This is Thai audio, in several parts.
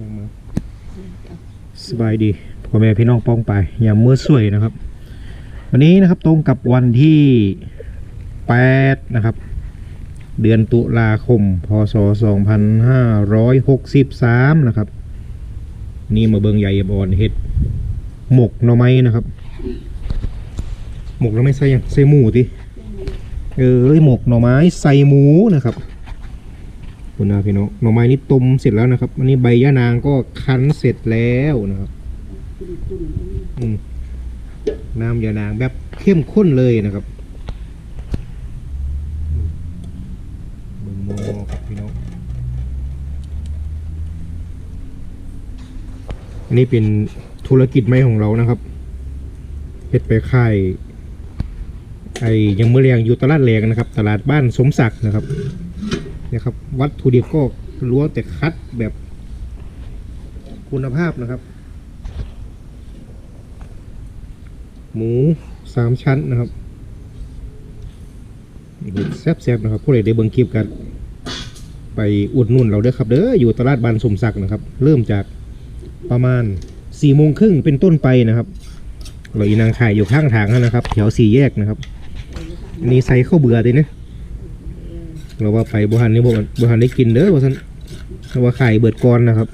ยังมาสบายดีพ่อแม่พี่น้องป้องไปอย่ามมื้อสวยนะครับ วันนี้นะครับตรงกับวันที่แปดนะครับ เดือนตุลาคม พศ2563นะครับ นี่มาเบิงใหญ่บอนเห็ดหมกหน่อไม้นะครับ หมกหน่อไม้ใส่หยังใส่หมูติเอ้ยหมกหน่อไม้ใส่หมูนะครับ คุณนาพี่น้องหน่อไม้นี่ต้มเสร็จแล้วนะครับอันนี้ใบยะนางก็คั้นเสร็จแล้วนะครับน้ำยานางแบบเข้มข้นเลยนะครับบิ่งหมอครับพี่น้องอันนี้เป็นธุรกิจใหม่ของเรานะครับเฮ็ดไปค่ายไอ้ยังเมื่อเรียงอยู่ตลาดแรงนะครับ ตลาดบ้านสมศักดิ์นะครับ นี่ยครับ วัตถุดิบก็ล้วนแต่คัดแบบคุณภาพนะครับ หมูสามชั้นนะครับแซ่บๆนะครับผู้ใดได้เบิ่งคลิปกัน ไปอุดหนุนเราเด้อครับเด้ออยู่ตลาดบานสมศักดิ์นะครับ เริ่มจากประมาณสี่โมงครึ่งเป็นต้นไปนะครับเราอีนางขายอยู่ข้างทางนะครับแถวสี่แยกนะครับนนี้ใส่ข้าวเบื่อเลยนะ เราว่าไปบุหันนี่บุหันบุหันได้กินเด้อว่าสันเราว่าขายเบิดก่อนนะครับ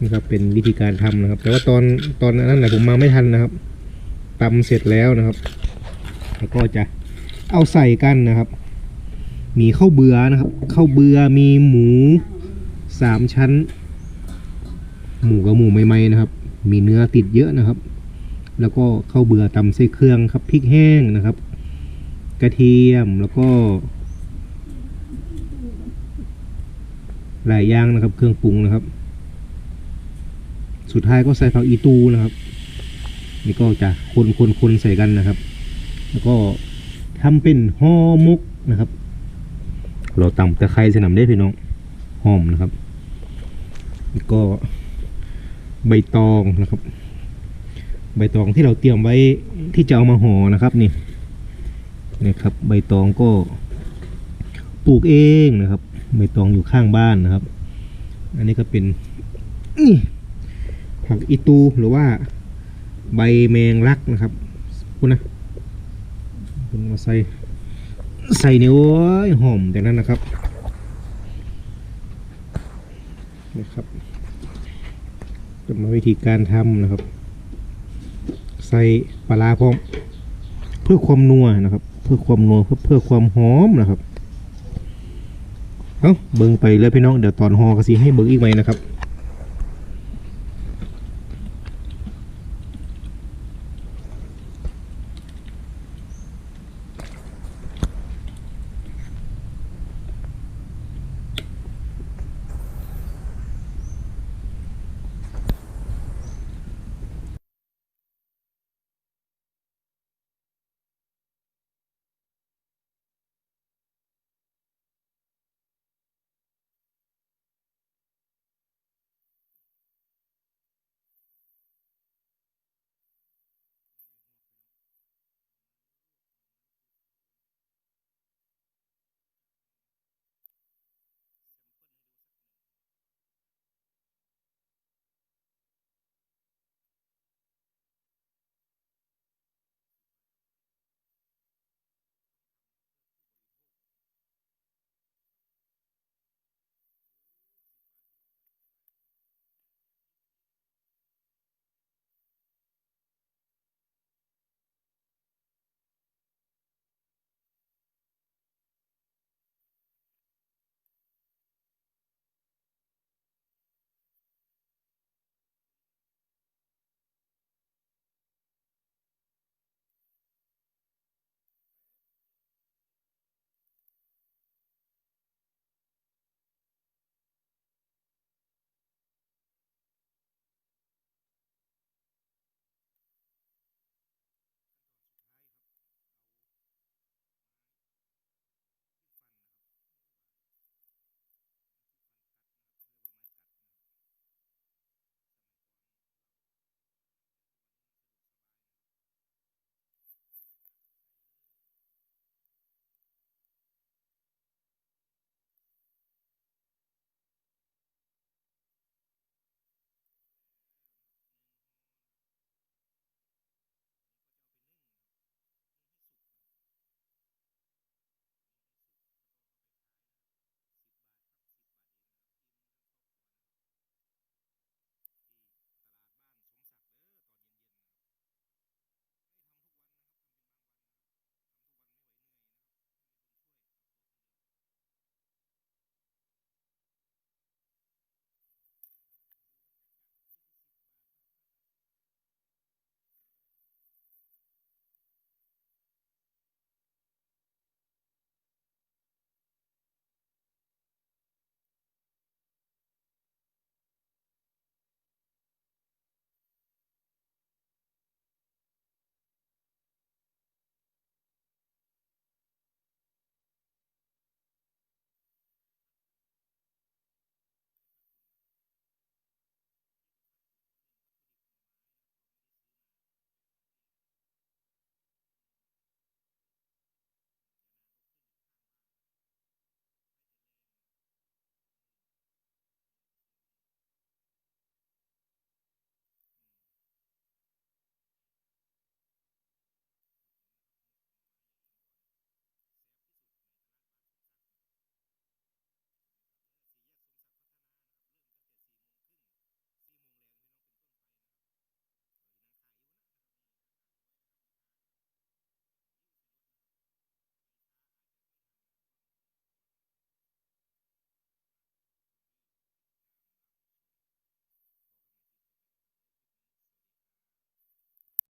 นี่ครับเป็นวิธีการทำนะครับ แต่ว่าตอนตอนนั้นแหะผมมาไม่ทันนะครับตำเสร็จแล้วนะครับ แล้วก็จะเอาใส่กันนะครับ มีข้าวเบือนะครับข้าวเบือมีหมูสามชั้น หมูกับหมูใหม่ๆนะครับ มีเนื้อติดเยอะนะครับ แล้วก็ข้าวเบือตำใส่เครื่องครับพริกแห้งนะครับ กระเทียมแล้วก็ หลายอย่างนะครับ เครื่องปรุงนะครับ สุดท้ายก็ใส่ผักอีตูนะครับ นี่ก็จะคนคนคนใส่กันนะครับ แล้วก็ทำเป็นห่อหมกนะครับ เราตำตะไคร้สนำได้พี่น้องหอมนะครับแล้วก็ใบตองนะครับ ใบตองที่เราเตรียมไว้ที่จะเอามาห่อนะครับนี่นี่ครับ ใบตองก็ปลูกเองนะครับ ใบตองอยู่ข้างบ้านนะครับ อันนี้ก็เป็นนี่ผักอีตูหรือว่าใบแมงลักนะครับคุณนะคุณมาใส่ใส่เนิ้วหอมจากนั้นนะครับนะครับจะมาวิธีการทำนะครับ ใส่ปลาร้าพร้อม เพื่อความนัวนะครับ เพื่อความนัวเพื่อเพื่อความหอมนะครับ เอาเบิ่งไปเลยพี่น้องเดี๋ยวตอนหอก็สีให้เบิ่งอีกไหมนะครับ